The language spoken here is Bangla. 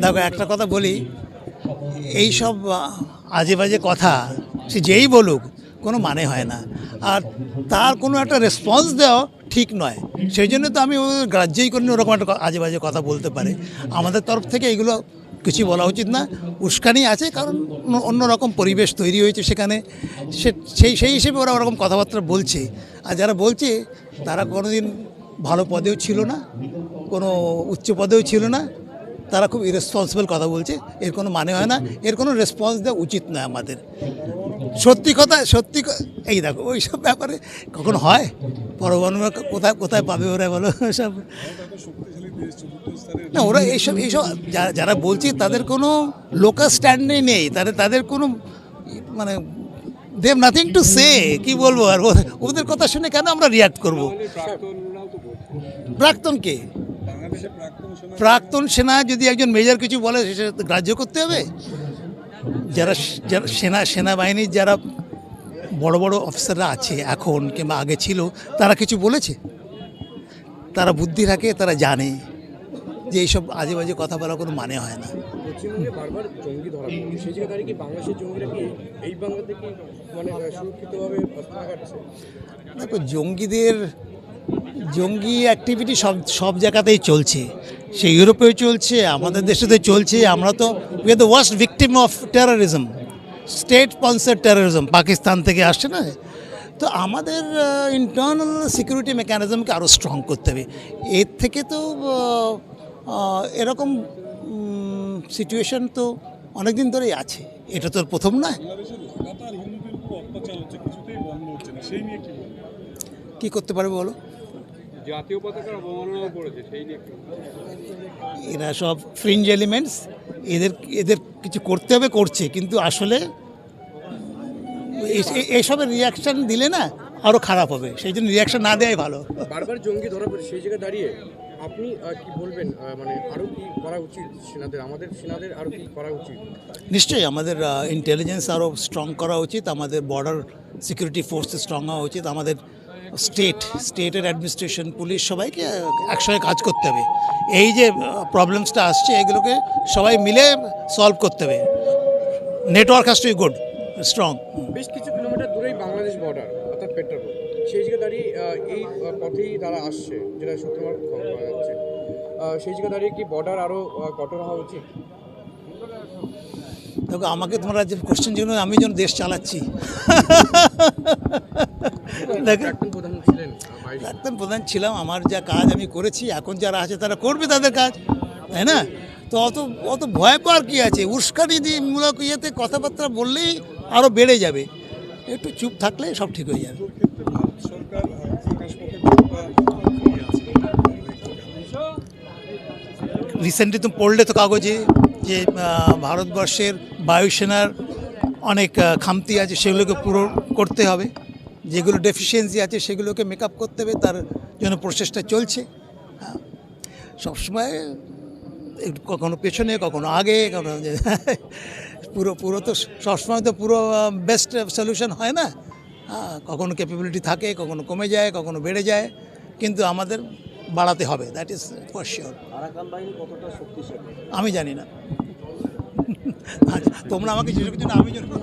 দেখো, একটা কথা বলি, এই সব আজে বাজে কথা, সে যেই বলুক, কোনো মানে হয় না। আর তার কোনো একটা রেসপন্স দেওয়া ঠিক নয়। সেই জন্য তো আমি গ্রাহ্যই করিনি ওরকম একটা আজে বাজে কথা বলতে পারে। আমাদের তরফ থেকে এগুলো কিছু বলা উচিত না। উস্কানি আছে, কারণ অন্য- অন্যরকম পরিবেশ তৈরি হয়েছে সেখানে। সেই সেই হিসেবে ওরা ওরকম কথাবার্তা বলছে। আর যারা বলছে, তারা কোনোদিন ভালো পদেও ছিল না, কোনো উচ্চ পদেও ছিল না। তারা খুব ইরেসপন্সিবল কথা বলছে এর কোনো মানে হয় না এর কোনো রেসপন্স দেওয়া উচিত নয় আমাদের। সত্যি কথা সত্যি এই দেখো ওই সব ব্যাপারে কখন হয়? পরমাণু কোথায় কোথায় পাবে ওরা বলো সব। না ওরা এইসব এইসব যারা যারা বলছে তাদের কোনো লোকাল স্ট্যান্ডে নেই তাদের তাদের কোনো মানে দেব নাথিং টু সে কি বলব আর ওদের- ওদের কথা শুনে কেন আমরা রিয়াক্ট করব? প্রাক্তন কে? প্রাক্তন সেনা যদি একজন মেজর কিছু বলে সেটা তো গ্রাহ্য করতে হবে? যারা যারা সেনা সেনাবাহিনীর যারা বড় বড় অফিসাররা আছে এখন কিংবা আগে ছিল তারা কিছু বলেছে? তারা বুদ্ধি রাখে তারা জানে যে এইসব আজে বাজে কথা বলার কোনো মানে হয় না। মানে দেখো জঙ্গিদের জঙ্গি অ্যাক্টিভিটি সব সব জায়গাতেই চলছে। সে ইউরোপেও চলছে আমাদের দেশেতে চলছে। আমরা তো we are the worst victim of terrorism state sponsor terrorism Pakistan থেকে আসছে না? তো আমাদের ইন্টারনাল সিকিউরিটি মেকানিজমকে আরও স্ট্রং করতে হবে। এর থেকে তো আহ, আহ, এরকম সিচুয়েশন তো অনেক দিন ধরেই আছে। এটা তো প্রথম নয় না কী করতে পারবে বলো? জাতীয় পতাকার অবমাননাও করেছে সেই নিয়ে এরা সব ফ্রিঞ্জ এলিমেন্টস এদের এদের কিছু করতে হবে করছে কিন্তু আসলে এসবের রিয়াকশান দিলে না আরও খারাপ হবে সেই জন্য রিয়াকশান না দেওয়াই ভালো। বারবার জঙ্গি ধরা পড়ছে সেই জায়গায় দাঁড়িয়ে আপনি কি বলবেন মানে আরও কি করা উচিত সেনাদের আমাদের সেনাদের আরও কি করা উচিত? নিশ্চয়ই আমাদের ইন্টেলিজেন্স আরও স্ট্রং করা উচিত আমাদের বর্ডার সিকিউরিটি ফোর্স স্ট্রং হওয়া উচিত আমাদের স্টেট, স্টেটের অ্যাডমিনিস্ট্রেশন, পুলিশ সবাইকে একসঙ্গে কাজ করতে হবে। এই যে প্রবলেমসটা আসছে, এগুলোকে সবাই মিলে সলভ করতে হবে। Network has to good strong বেশ কিছু কিলোমিটার দূরেই বাংলাদেশ বর্ডার অর্থাৎ পেট্রোল সেই জায়গা দাঁড়িয়ে এই পথেই তারা আসছে, যেটা শুক্রবার খবর পাওয়া যাচ্ছে। সেই জায়গা দাঁড়িয়ে কি বর্ডার আরও কঠোর হওয়া উচিত? দেখো, আমাকে তোমরা যে কোশ্চেন জন্য আমি যেন দেশ চালাচ্ছি। প্রাক্তন প্রধান ছিলাম, আমার যা কাজ আমি করেছি, এখন যারা আছে তারা করবে তাদের কাজ, তাই না? তো অত অত ভয় পাওয়ার কী আছে? উস্কানি দিয়ে মূলক ইয়েতে কথাবার্তা বললেই আরও বেড়ে যাবে। একটু চুপ থাকলে সব ঠিক হয়ে যাবে। রিসেন্টলি তুমি পড়লে তো কাগজে। যে ভারতবর্ষের বায়ুসেনার অনেক খামতি আছে, সেগুলোকে পুরো করতে হবে। যেগুলো ডেফিসিয়েন্সি আছে, সেগুলোকে মেকআপ করতে হবে, তার জন্য প্রচেষ্টা চলছে। সবসময় কখনো পেছনে, কখনো আগে, কখনো পুরো পুরো তো সবসময় তো পুরো বেস্ট সলিউশন হয় না। কখনো ক্যাপাবিলিটি থাকে, কখনো কমে যায়, কখনো বেড়ে যায়। কিন্তু আমাদের বাড়াতে হবে দ্যাট ইজ ফর শিওর আমি জানি না আচ্ছা তোমরা আমাকে জিজ্ঞেস করছ আমি জানি না।